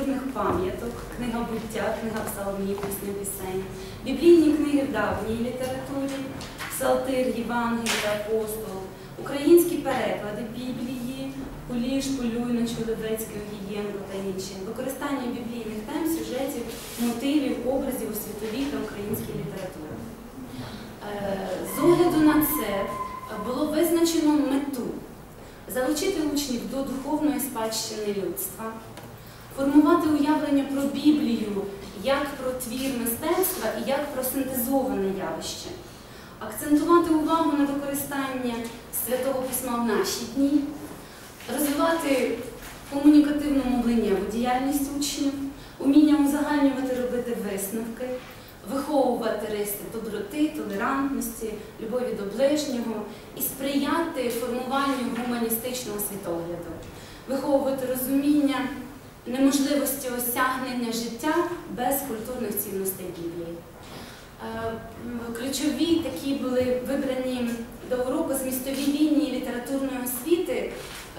літературних пам'яток, книга буття, книга псалмів, пісня пісень, біблійні книги в давній літературі, Псалтир, Євангелія, Апостол, українські переклади Біблії, Куліш, Полюйно, Чоловецький, Огієнко та інші, використання біблійних тем, сюжетів, мотивів, образів у світовій та українській літературі. Е, З огляду на це було визначено мету залучити учнів до духовної спадщини людства, формувати уявлення про Біблію як про твір мистецтва і як про синтезоване явище, акцентувати увагу на використання святого письма в наші дні, розвивати комунікативну мовленнєву діяльність учнів, уміння узагальнювати, робити висновки, виховувати риси доброти, толерантності, любові до ближнього і сприяти формуванню гуманістичного світогляду, виховувати розуміння неможливості осягнення життя без культурних цінностей Біблії. Е, Ключові такі були вибрані до уроку змістові лінії літературної освіти.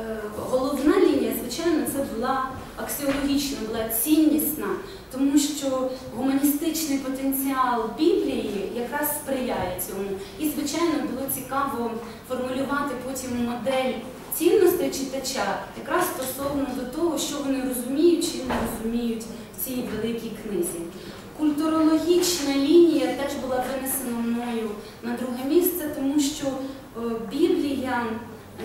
Е, Головна лінія, звичайно, це була аксіологічна, була ціннісна, тому що гуманістичний потенціал Біблії якраз сприяє цьому. І, звичайно, було цікаво формулювати потім модель цінностей читача якраз стосовно до того, що вони розуміють чи не розуміють в цій великій книзі. Культурологічна лінія теж була винесена мною на друге місце, тому що е, Біблія,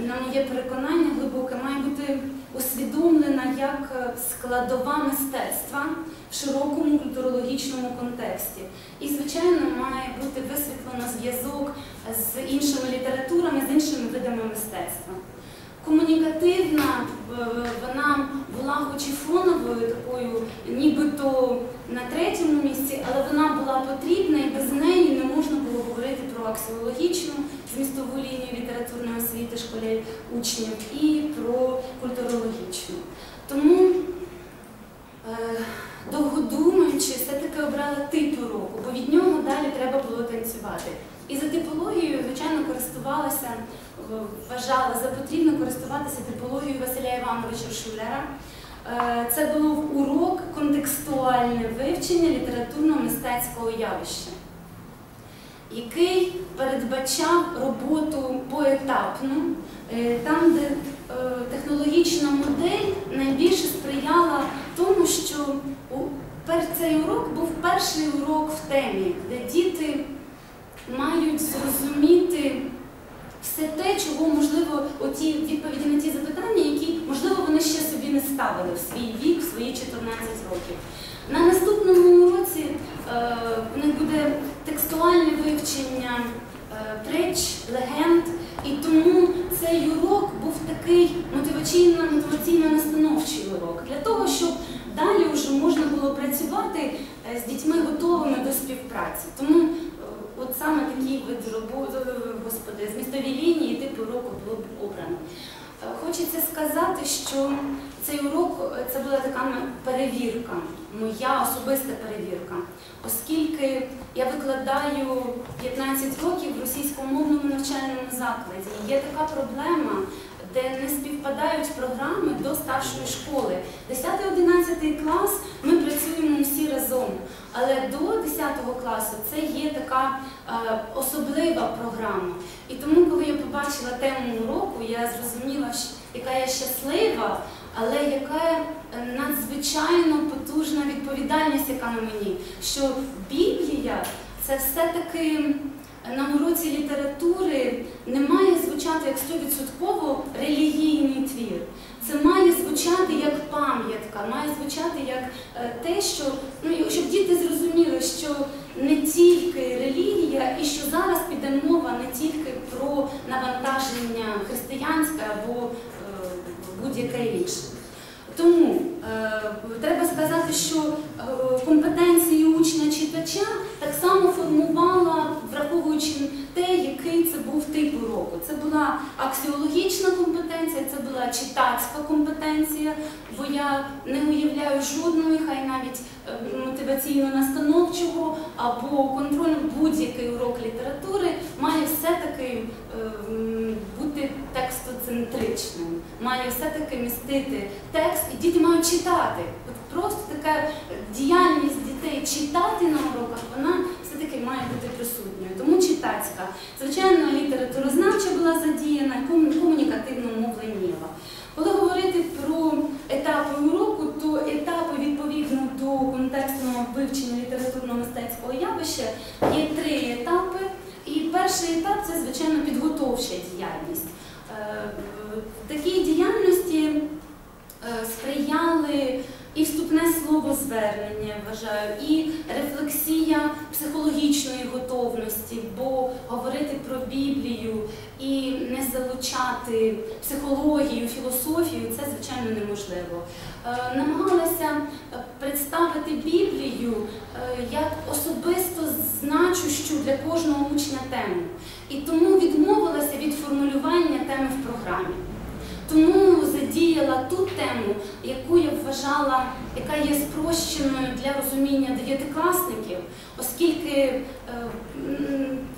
на моє переконання глибоке, має бути усвідомлена як е, складова мистецтва в широкому культурологічному контексті. І, звичайно, має бути висвітлено зв'язок з іншими літературами, з іншими видами мистецтва. Комунікативна, вона була хоч і фоновою такою, нібито на третьому місці, але вона була потрібна і без неї не можна було говорити про аксіологічну змістову лінію літературної освіти школярів учнів і про культурологічну. Тому, е, довго думаючи, все-таки обрала тип уроку, бо від нього далі треба було танцювати. І за типологією, звичайно, користувалася, вважала за потрібно користуватися типологією Василя Івановича Шуляра. Е, Це був урок контекстуальне вивчення літературно-мистецького явища, який передбачав роботу поетапну, е, там, де е, технологічна модель найбільше сприяла тому, що цей урок був перший урок в темі, де діти мають зрозуміти все те, чого можливо, оті відповіді на ті запитання, які можливо вони ще собі не ставили в свій вік, в свої 14 років. На наступному уроці е, у них буде текстуальне вивчення е, притч, легенд, і тому цей урок був такий мотиваційно мотиваційно настановчий урок для того, щоб далі вже можна було працювати е, з дітьми готовими до співпраці. Тому от саме такий вид роботи, господи, змістові лінії типу уроку було б обрано. Е, Хочеться сказати, що цей урок е, це була така перевірка, моя особиста перевірка, оскільки я викладаю 15 років в російськомовному навчальному закладі. Є така проблема, де не співпадають програми до старшої школи. 10-11 клас ми працюємо всі разом, але до 10 класу це є така е, особлива програма. І тому, коли я побачила тему уроку, я зрозуміла, що яка я щаслива, але яка е, надзвичайно потужна відповідальність, яка на мені, що Біблія це все-таки на уроці літератури не має звучати як 100% релігійний твір. Це має звучати як пам'ятка, має звучати як е, те, що ну, щоб діти зрозуміли, що не тільки релігія, і що зараз піде мова не тільки про навантаження християнське або е, будь-яке інше. Тому е, треба сказати, що е, компетенції учня читача так само учень те, який це був тип уроку. Це була аксіологічна компетенція, це була читацька компетенція, бо я не уявляю жодної, хай навіть е, мотиваційно-настановчого або контрольно будь-який урок літератури має все-таки е, бути текстоцентричним, має все-таки містити текст, і діти мають читати. От просто така діяльність дітей читати на уроках, вона все-таки має бути присутньою. Тому читацька. Звичайно, літературознавча була задіяна, кому- комунікативно мовленіва. Коли говорити про етапи уроку, то етапи відповідно до контекстного вивчення літературно-мистецького явища є три етапи. І перший етап це, звичайно, підготовча діяльність. Е, Такій діяльності е, сприяли і вступне слово звернення, вважаю, і рефлексія психологічної готовності, бо говорити про Біблію і не залучати психологію, філософію це звичайно неможливо. Е, Намагалася представити Біблію е, як особисто значущу для кожного учня тему. І тому відмовилася від формулювання теми в програмі. Тому задіяла ту тему, яку я вважала, яка є спрощеною для розуміння дев'ятикласників, оскільки е,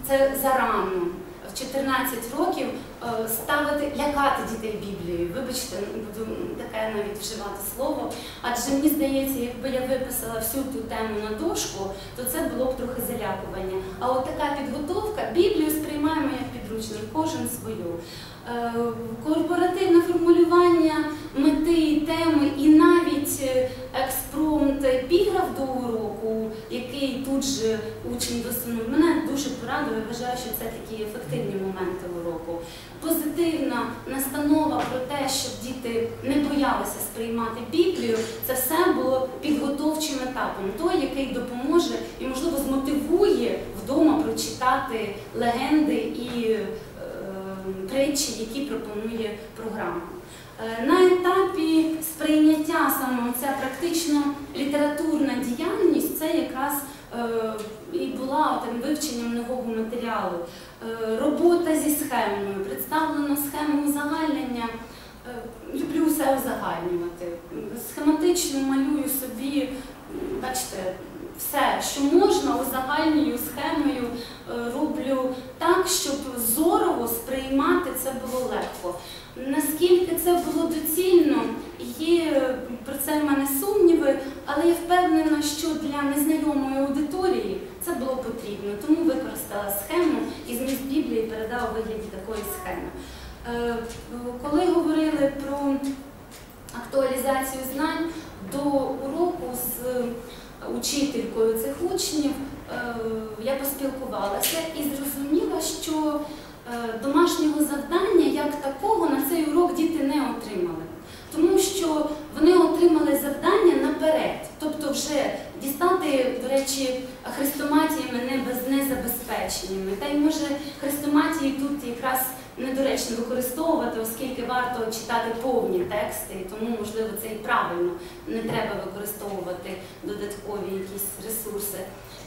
це зарано. В 14 років е, ставити, лякати дітей Біблією. Вибачте, буду таке навіть вживати слово. Адже мені здається, якби я виписала всю ту тему на дошку, то це було б трохи залякування. А от така підготовка Біблію сприймаємо як підручник, кожен свою. Е, Корпоративне формулювання мети теми, і навіть е, експромт епіграф до уроку, який тут же учень досунув, мене дуже порадує. Вважаю, що це такі ефективні моменти уроку. Позитивна настанова про те, щоб діти не боялися сприймати Біблію, це все було підготовчим етапом, той, який допоможе і, можливо, змотивує вдома прочитати легенди і е, які пропонує програма. Е, На етапі сприйняття саме ця практично літературна діяльність це якраз е, і була тим вивченням нового матеріалу. Е, Робота зі схемою, представлена схема узагальнення. Люблю все узагальнювати. Схематично малюю собі, бачите, все, що можна, узагальнюю схемою, е, роблю так, щоб зорово сприймати це було легко. Наскільки це було доцільно, є про це в мене сумніви, але я впевнена, що для незнайомої аудиторії це було потрібно, тому використала схему і зміст Біблії передала у вигляді такої схеми. Е, Коли говорили про актуалізацію знань до уроку з учителькою цих учнів, е, я поспілкувалася і зрозуміла, що е, домашнього завдання як такого на цей урок діти не отримали. Тому що вони отримали завдання наперед, тобто вже дістати, до речі, хрестоматіями не без незабезпеченими. Та й може хрестоматії тут якраз недоречно використовувати, оскільки варто читати повні тексти, і тому, можливо, це і правильно не треба використовувати додаткові якісь ресурси.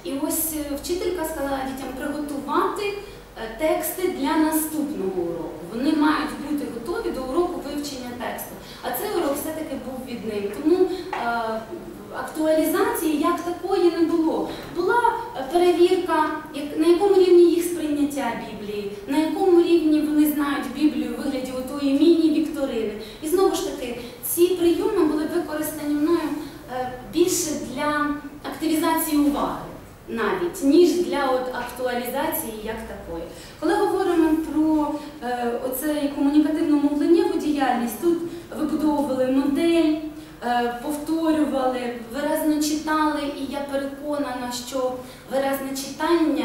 І ось е, вчителька сказала дітям приготувати е, тексти для наступного уроку. Вони мають бути готові до уроку вивчення тексту. А цей урок все-таки був від них. Тому е, актуалізації як такої не було. Була е, перевірка, на якому рівні їх сприйняття Біблії, на якому рівні вони знають Біблію у вигляді отої міні-вікторини. І знову ж таки, ці прийоми були використані мною е, більше для активізації уваги навіть, ніж для от актуалізації як такої. Коли говоримо про е, оцей комунікативно-мовленнєву діяльність, тут вибудовували модель, е, повторювали, виразно читали, і я переконана, що виразне читання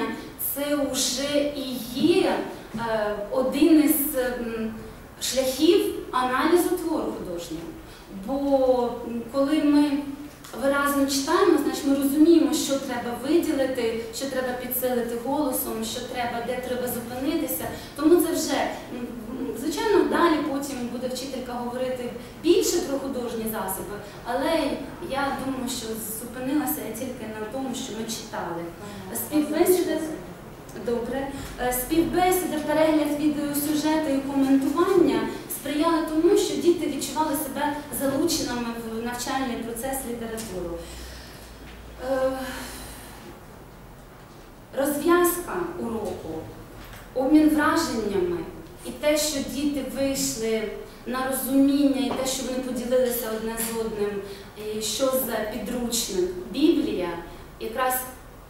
це вже і є е, один із м, шляхів аналізу твору художнього. Бо м, коли ми виразно читаємо, значить ми розуміємо, що треба виділити, що треба підсилити голосом, що треба, де треба зупинитися. Тому це вже звичайно далі потім буде вчителька говорити більше про художні засоби, але я думаю, що зупинилася я тільки на тому, що ми читали. Співбесіда Добре. Е, Співбесіда, перегляд відеосюжету і коментування сприяли тому, що діти відчували себе залученими в навчальний процес літературу. Е, Розв'язка уроку, обмін враженнями і те, що діти вийшли на розуміння, і те, що вони поділилися одне з одним, і що за підручник Біблія, якраз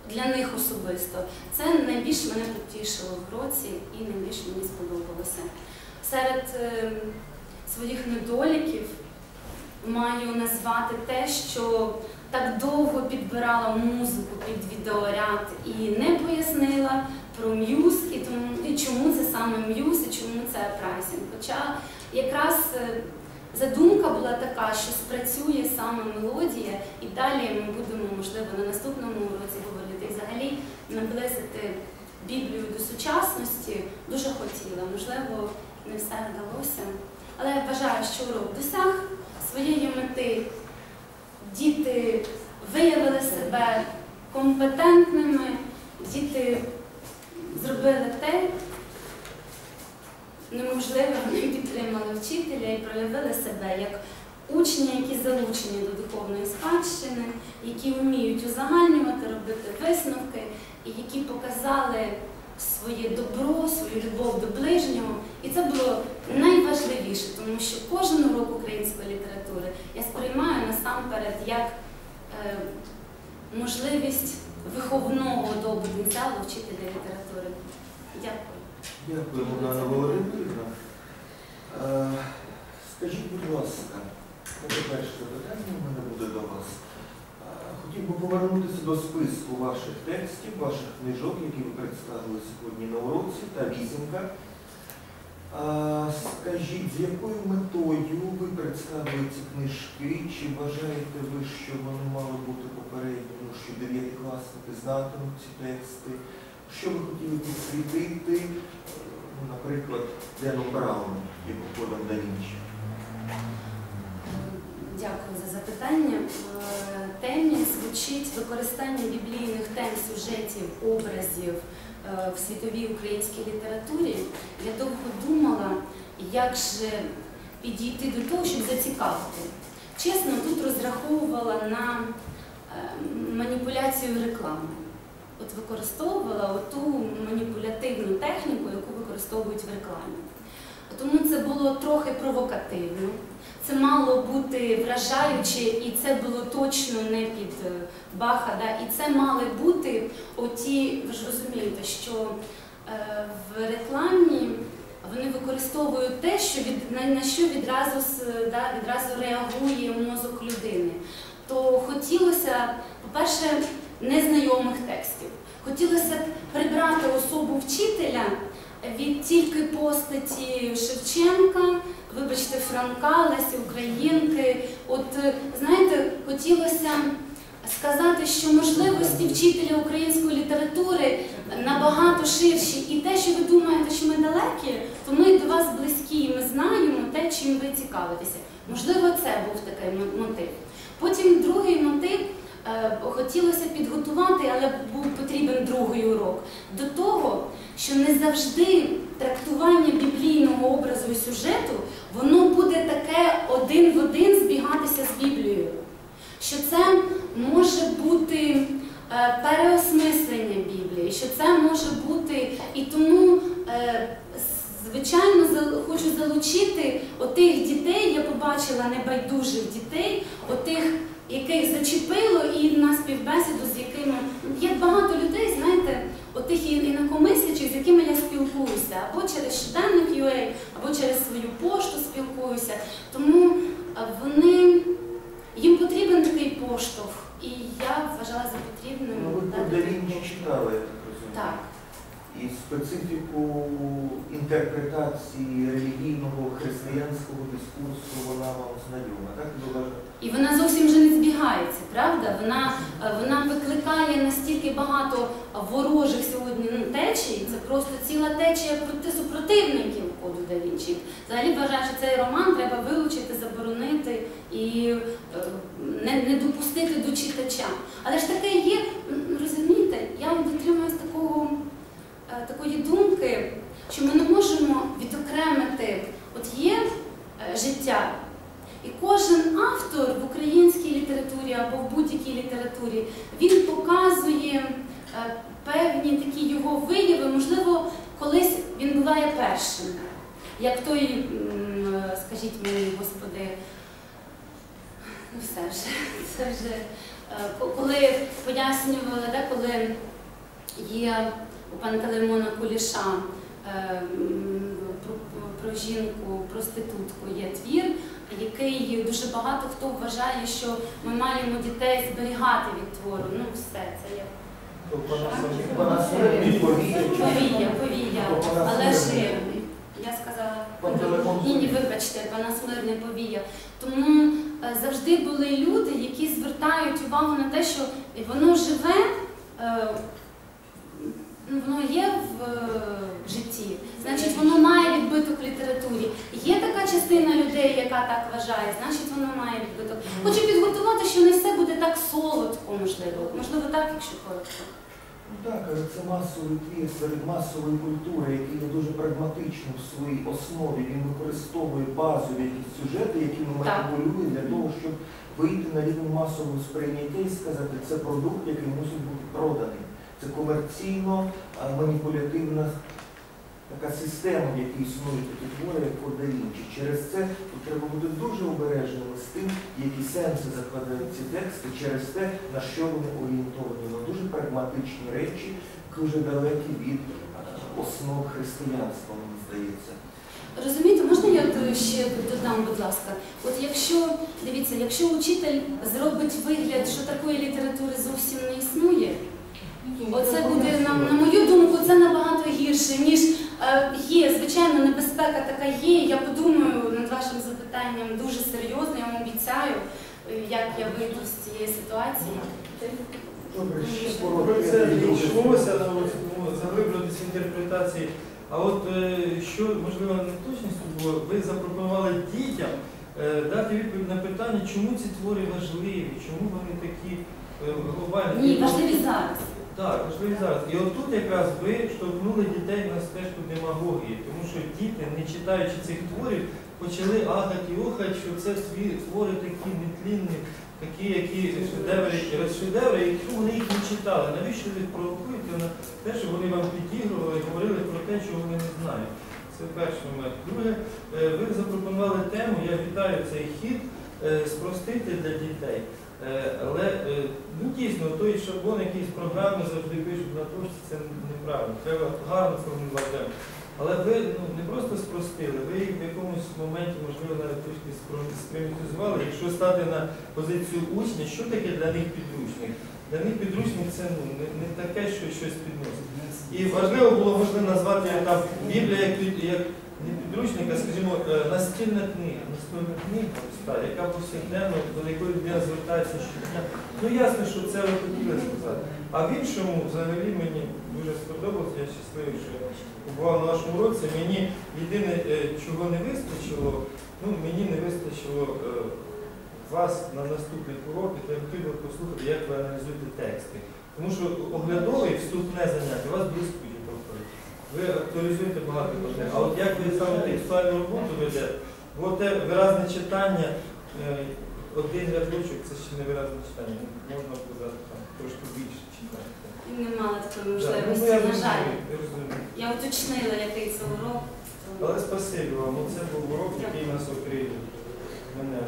для них особисто. Це найбільш мене потішило в році і найбільш мені сподобалося. Серед е, своїх недоліків маю назвати те, що так довго підбирала музику під відеоряд і не пояснила про м'юз і тому і чому це саме м'юз, і чому це прайсінг. Хоча якраз е, задумка була така, що спрацює саме мелодія, і далі ми будемо, можливо, на наступному уроці говорити взагалі наблизити Біблію до сучасності. Дуже хотіла, можливо, не все вдалося. Але я вважаю, що урок досяг своєї мети. Діти виявили себе компетентними, діти зробили те, неможливе, вони підтримали вчителя і проявили себе як учні, які залучені до духовної спадщини, які вміють узагальнювати, робити висновки, і які показали своє добро, свою любов до ближнього. І це було найважливіше, тому що кожен урок української літератури я сприймаю насамперед як е, можливість виховного до потенціалу вчителя літератури. Дякую. Дякуємо, Дана Володимирівна. Е, Скажіть, будь ласка, ну, перше запитання у мене буде до вас. Е, Хотів би повернутися до списку ваших текстів, ваших книжок, які ви представили сьогодні на уроці, та вісімка. Скажіть, з якою метою ви представили ці книжки? Чи вважаєте ви, що вони мали бути попередньо, що дев'ятикласники знатимуть ці тексти? Що ви хотіли підсвітити, ну, наприклад, Деном Брауном, його кодом да Вінчі? Дякую за запитання. Е, Темі звучить використання біблійних тем, сюжетів, образів е, в світовій українській літературі. Я довго думала, як же підійти до того, щоб зацікавити. Чесно, тут розраховувала на е, маніпуляцію реклами. От використовувала ту маніпулятивну техніку, яку використовують в рекламі. Тому це було трохи провокативно. Це мало бути вражаюче, і це було точно не під е, Баха. Да? І це мали бути оті, ви ж розумієте, що е, в рекламі вони використовують те, що від, на, на що відразу, да, відразу реагує мозок людини. То хотілося, по-перше, незнайомих текстів. Хотілося б прибрати особу вчителя від тільки постаті Шевченка, вибачте, Франка, Лесі Українки. От знаєте, хотілося сказати, що можливості вчителя української літератури набагато ширші. І те, що ви думаєте, що ми далекі, то ми до вас близькі, і ми знаємо те, чим ви цікавитеся. Можливо, це був такий мотив. Потім другий мотив. е, Хотілося підготувати, але був потрібен другий урок до того, що не завжди трактування біблійного образу і сюжету воно буде таке один в один збігатися з Біблією. Що це може бути е, переосмислення Біблії, що це може бути і тому, е, звичайно, хочу залучити отих дітей, я побачила небайдужих дітей, отих, яких зачепило і на співбесіду, з якими є багато людей, знаєте, отих інакомислячих, з якими я спілкуюся, або через щоденник UA, або через свою пошту спілкуюся. Тому е, вони їм потрібен такий поштовх, і я вважала за потрібним Ну, ви поштовх. читали, я так розумію. Так. І специфіку інтерпретації релігійного християнського дискурсу вона вам знайома, так? І вона зовсім вже не збігається, правда? Вона, вона викликає настільки багато ворожих сьогодні течій, це просто ціла течія проти супротивників коду да Вінчі. Взагалі вважаю, що цей роман треба вилучити, заборонити і е, не, не допустити до читача. Але ж таке є, розумієте, я дотримуюсь такого е, такої думки, що ми не можемо відокремити, от є е, життя, і кожен автор в українській літературі або в будь-якій літературі він показує певні такі його вияви, можливо, колись він буває першим. Як той, скажіть мені, господи, ну все ж, це вже е, коли пояснювали, де, коли є у Пантелеймона Куліша е, про, про жінку, проститутку є твір, який дуже багато хто вважає, що ми маємо дітей зберігати від твору. Ну все, це як То пана Пана Смирний повіє, чи- повія, повія. Але ж я сказала ні, вибачте, пана Смирний повія. Тому е, завжди були люди, які звертають увагу на те, що воно живе, е, ну, воно є в е, житті, значить воно має відбиток в літературі. Є така частина людей, яка так вважає, значить воно має відбиток. Хочу підготувати, що не все буде так солодко, можливо. Можливо, так, якщо коротко. Ну так, але це масовий твір серед масової культури, який є дуже прагматичним в своїй основі. Він використовує базові якісь сюжети, які ми маніпулює для того, щоб вийти на рівень масового сприйняття і сказати, це продукт, який мусить бути проданий. Це комерційно маніпулятивна така система, в якій існують такі твори, як «Кода інші. Через це треба бути дуже обережними з тим, які сенси закладають ці тексти, через те, на що вони орієнтовані. На дуже прагматичні речі, дуже далекі від основ християнства, мені здається. Розумієте, можна я ще додам, будь ласка? От якщо дивіться, якщо учитель зробить вигляд, що такої літератури зовсім не існує, оце буде на, на мою думку, це набагато гірше, ніж е, є. Звичайно, небезпека така є. Я подумаю над вашим запитанням дуже серйозно, я вам обіцяю, е, як я вийду з цієї ситуації. Добре, Про це йшлося, заглиблюватися в інтерпретації. А от е, що можливо не точністю було, ви запропонували дітям е, дати відповідь на питання, чому ці твори важливі, чому вони такі глобальні. Ні, важливі зараз. Так, важливі зараз. І отут якраз ви штовхнули дітей на стежку демагогії, тому що діти, не читаючи цих творів, почали агати і охати, що це твори такі нетлінні, такі, які шедеври, шедеври, які вони їх не читали. Навіщо ви провокуєте на те, щоб вони вам підігрували і говорили про те, чого вони не знають? Це перший момент. Друге, е, ви запропонували тему, я вітаю цей хід, е, спростити для дітей. Е, Але е, ну, дійсно той шаблон, якісь програми завжди пишуть на тошці, це неправильно. Треба гарно формулювати. Але ви ну, не просто спростили, ви їх в якомусь моменті, можливо, навіть трішки скримітизували. Якщо стати на позицію учня, що таке для них підручник? Для них підручник це ну, не, не таке, що щось підносить. І важливо було можливо назвати там Біблія як, як не підручник, а скажімо, е, настільна книга, настільна книга, яка повсякденно, до якої людина звертається щодня. Ну ясно, що це ви хотіли сказати. А в іншому, взагалі, мені дуже сподобалося, я щасливий, що побував на вашому уроці. Мені єдине, е, чого не вистачило, ну мені не вистачило е, вас на наступних уроках, я хотів би послухати, як ви аналізуєте тексти. Тому що оглядовий вступне заняття у вас проходить. Ви актуалізуєте багато контент. А от як ви саме текстуальну роботу ведете, бо те виразне читання, е, один рядочок, це ще не виразне читання. Можна сказати там трошки більше читати. І не мала такої Да, ну, можливості, на жаль. я уточнила, який це урок. Але спасибі вам, оце був урок, який нас окрив. Мене.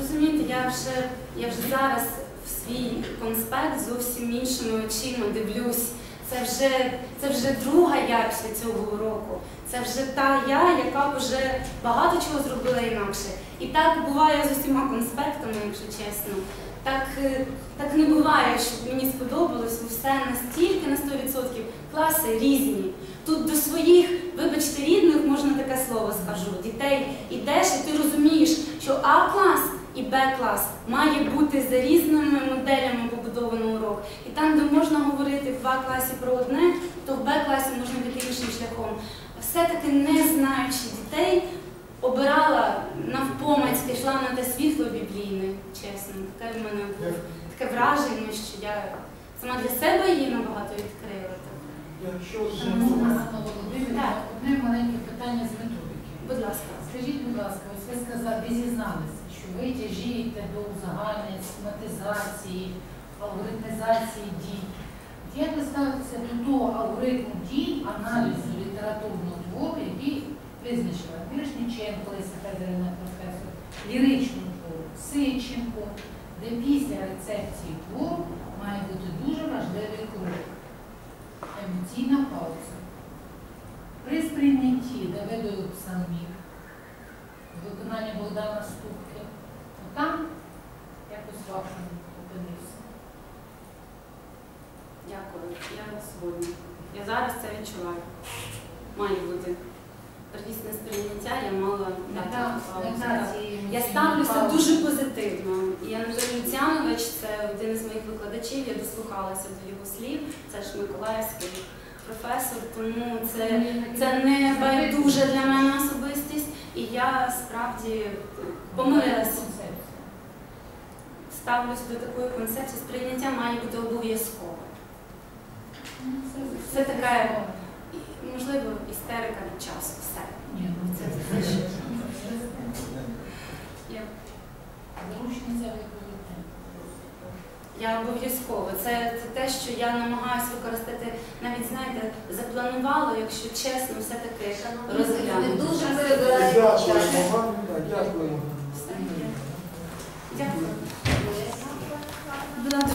Розумієте, я вже, я вже зараз в свій конспект зовсім іншими очима дивлюсь. Це вже, це вже друга я після цього уроку. Це вже та я, яка вже багато чого зробила інакше. І так буває з усіма конспектами, якщо чесно. Так, е, так не буває, щоб мені сподобалось все настільки на 100%. Класи різні. Тут до своїх, вибачте, рідних можна таке слово скажу. Дітей ідеш, і ти розумієш, що А-клас і Б-клас має бути за різними моделями побудований урок. І там, де можна говорити в А-класі про одне, то в Б-класі можна піти іншим шляхом. Все-таки, не знаючи дітей, обирала навпомацьки, йшла на те світло біблійне, чесно. Таке в мене було таке враження, що я сама для себе її набагато відкрила. Одне маленьке питання з методики. Будь ласка. Скажіть, будь ласка, ось ви сказали, зізналися що ви тяжієте до узагальнення, схематизації, алгоритмізації дій. Як ви ставитеся до того алгоритму дій, аналізу літературного твору, який визначила Леся Федорівна, професор, ліричну твору, Сиченко, де після рецепції твору має бути дуже важливий крок. Емоційна пауза. При сприйнятті Давидових псалмів, виконання Богдана Ступки, там якось важко опинився. Дякую, я згодна. Я зараз це відчуваю. Має бути. Первісне сприйняття я мала дати Я ставлюся дуже позитивно. І Анатолій Люціанович, це один із моїх викладачів, я дослухалася до його слів. Це ж Миколаївський професор, тому це, це не байдужа для мене особистість. І я справді помилилася. Ставлюсь до такої концепції. Сприйняття має бути обов'язкове. Ну, Це така- Можливо, істерика від часу. Все. Ну Це це. Я, я обов'язково. Це, це те, що я намагаюся використати, навіть знаєте, запланувала, якщо чесно, все-таки розглянути. Дуже вам, дякуємо. Дякую. Bülent